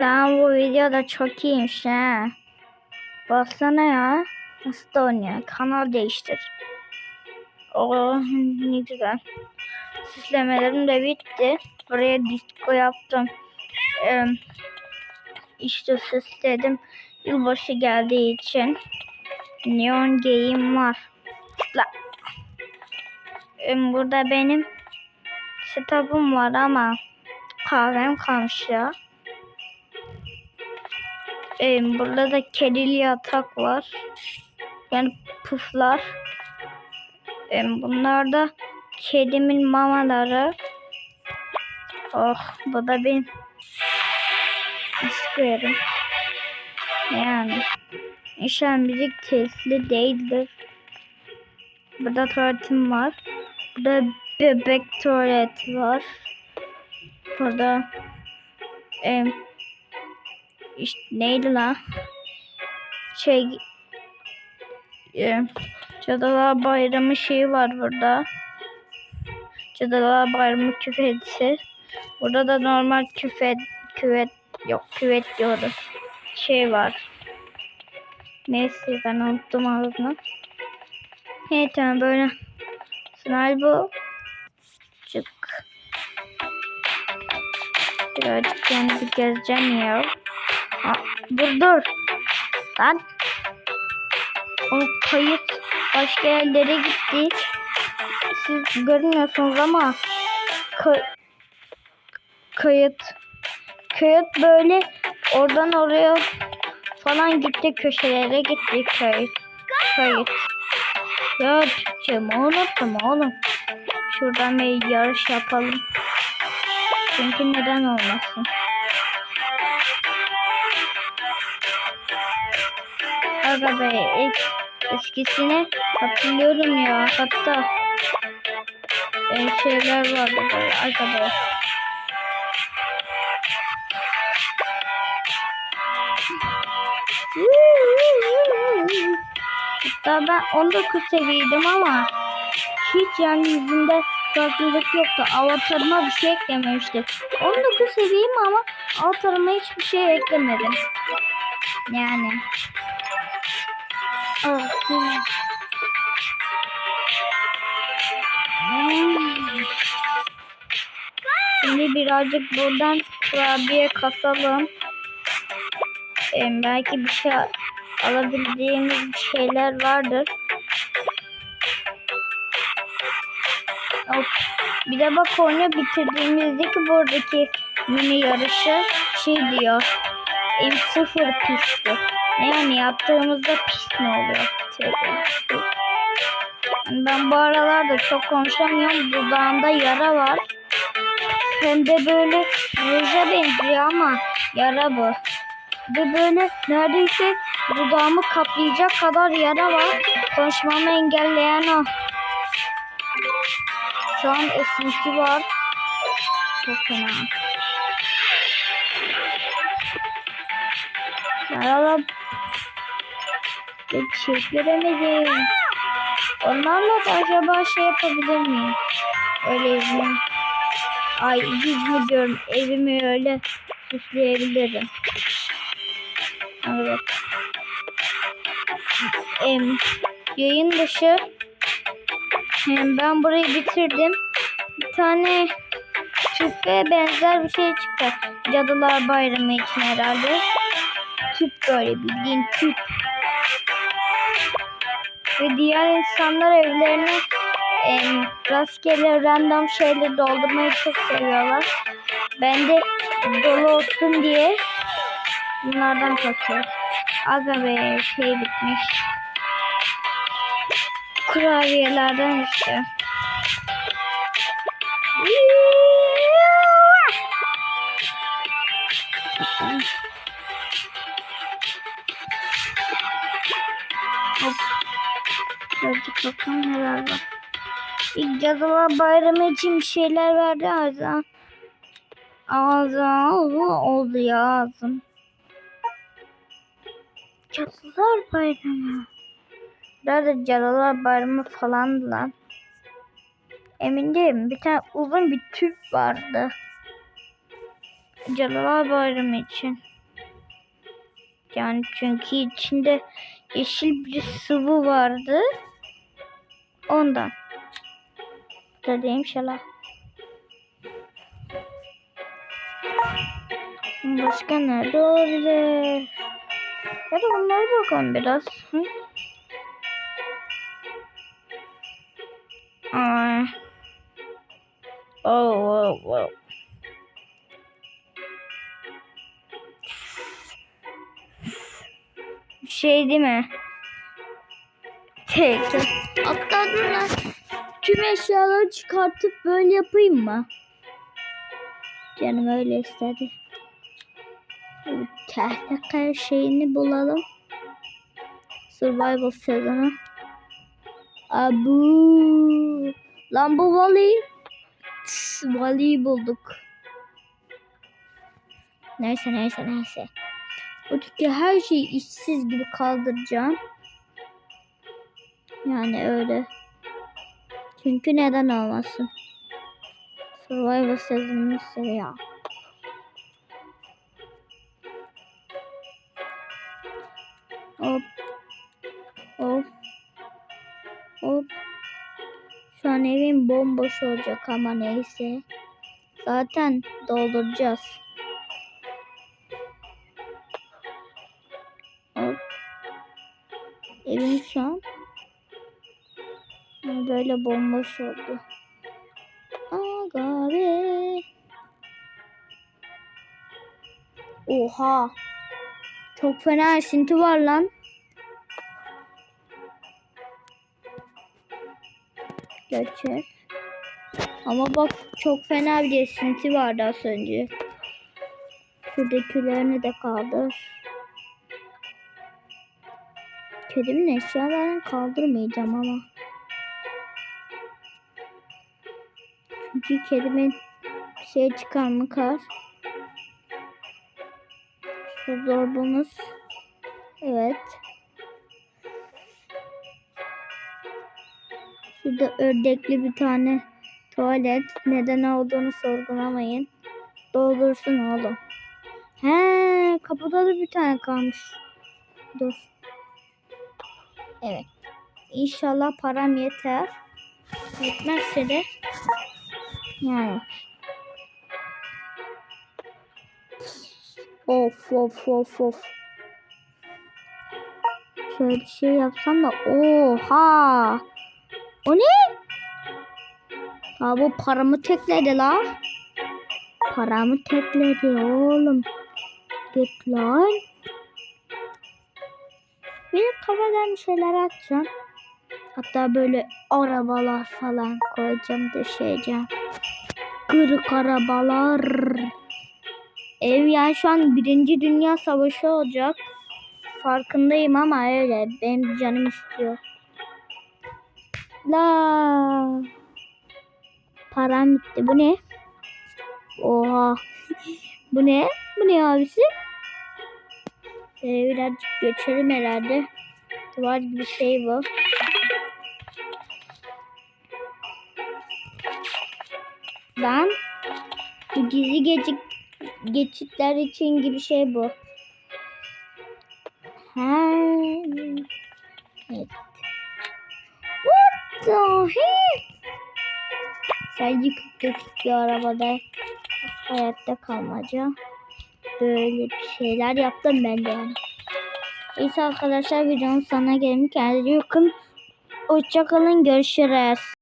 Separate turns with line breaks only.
Lan bu video da çok iyiymiş ha. Baksana ya. Nasıl da oynuyor. Kanal değiştir. Oh ne güzel. Süslemelerim de bitti. Buraya disco yaptım. Ee, işte süsledim. Yılbaşı geldiği için. Neon game var. La. Ee, burada benim setup'ım var ama kahvem kalmış ya. Ee, burada da kedili yatak var. Yani puflar. Ee, bunlar da kedimin mamaları. Oh bu da benim isterim. Yani inşallah müzik tesli değildir. Burada tuvaletim var. Burada bebek tuvaleti var. Burada em, işte neydi lan? Şey e, Cadılar Bayramı şeyi var burada. Cadılar Bayramı küfesi. Burada da normal küfet küvet yok küvet diyorum. Şey var. Neyse ben unuttum adını. Evet tamam böyle. Sınav bu. Çık. Birazcık yani bir gezeceğim ya. Ha, dur dur. Lan. O kayıt başka yerlere gitti. Siz görmüyorsunuz ama kay kayıt kayıt böyle oradan oraya falan gitti köşelere gitti kayıt kayıt. Ya Türkçemi unuttum oğlum. Şuradan bir yarış yapalım. Çünkü neden olmasın. Be ilk eskisini hatırlıyorum ya hatta e, şeyler vardı böyle be. Hatta ben 19 seviyeydim ama hiç yani yüzünde farklılık yoktu. Avatarıma bir şey eklememiştim. 19 seviyeyim ama avatarıma hiçbir şey eklemedim. Yani. Şimdi birazcık buradan kurabiye kasalım. Ee, belki bir şey alabildiğimiz şeyler vardır. Bir de bak oyunu bitirdiğimizdeki buradaki mini yarışı şey diyor. Ev sıfır pisti. Yani yaptığımızda pis mi oluyor? Ben bu aralarda çok konuşamıyorum. Dudağımda yara var. Hem de böyle ruja benziyor ama yara bu. Ve böyle neredeyse dudağımı kaplayacak kadar yara var. Konuşmamı engelleyen o. Şu an esinti var. Çok fena. Hiç göremedim. Onlarla da acaba şey yapabilir miyim? Öyle evimi. Ay mü diyorum. Evimi öyle süsleyebilirim. Evet. Em, yayın dışı Em, ben burayı bitirdim. Bir tane tüpe benzer bir şey çıktı. Cadılar Bayramı için herhalde. Tüp böyle bildiğin tüp. Ve diğer insanlar evlerine em, rastgele random şeyleri doldurmayı çok seviyorlar. Ben de dolu olsun diye bunlardan kasıyorum. Aga be şey bitmiş. Kurabiyelerden işte. Hop. Birazcık bakalım neler var. İlk cadılar bayramı için bir şeyler verdi ağzına. Ağzına oldu ya ağzım. Cadılar bayramı. Nerede cadılar bayramı falandı lan. Emin değilim. Bir tane uzun bir tüp vardı. Cadılar Bayramı için. Yani çünkü içinde yeşil bir sıvı vardı. Ondan. Dediğim şeyler. Başka nerede olabilir? Ya da onlara bakalım biraz. Hı? Aa. Oh, oh, oh. Şey değil mi? Tek. Hatta dur. Tüm eşyaları çıkartıp böyle yapayım mı? Canım öyle istedi. Tehlike şeyini bulalım. Survival sezonu. Abu. Lan bu Valley. Tss, Valley'i bulduk. Neyse neyse neyse. Öteki her şeyi işsiz gibi kaldıracağım. Yani öyle. Çünkü neden olmasın? Survivor sezonunu seviyor. Hop. Hop. Hop. Şu an evim bomboş olacak ama neyse. Zaten dolduracağız. Evim şu an böyle bomboş oldu. Aga be. Oha. Çok fena esinti var lan. Gerçek. Ama bak çok fena bir esinti vardı az önce. Şuradakilerini de kaldır. Kedimin eşyalarını kaldırmayacağım ama. Çünkü kedimin şey çıkar mı kar. Şu zorbamız. Evet. Şurada ördekli bir tane tuvalet. Neden olduğunu sorgulamayın. Doldursun oğlum. He, kapıda da bir tane kalmış. Dur. Evet. İnşallah param yeter. Yetmezse de yani. Of of of of. Şöyle bir şey yapsam da oha. O ne? Ha bu paramı tekledi la. Paramı tekledi oğlum. Git lan. Benim kafadan bir şeyler atacağım. Hatta böyle arabalar falan koyacağım döşeyeceğim. Kırık arabalar. Ev yani şu an birinci dünya savaşı olacak. Farkındayım ama öyle. Benim canım istiyor. La. Param bitti. Bu ne? Oha. bu ne? Bu ne abisi? Ee, birazcık geçelim herhalde. Duvar gibi bir şey bu. Lan. Bu gizli geçit, geçitler için gibi şey bu. Ha. Evet. What the heck? Sadece 40 dakika arabada hayatta kalmaca. Böyle bir şeyler yaptım ben de yani. Neyse arkadaşlar videonun sonuna gelin. Kendinize bakın. Hoşçakalın. Görüşürüz.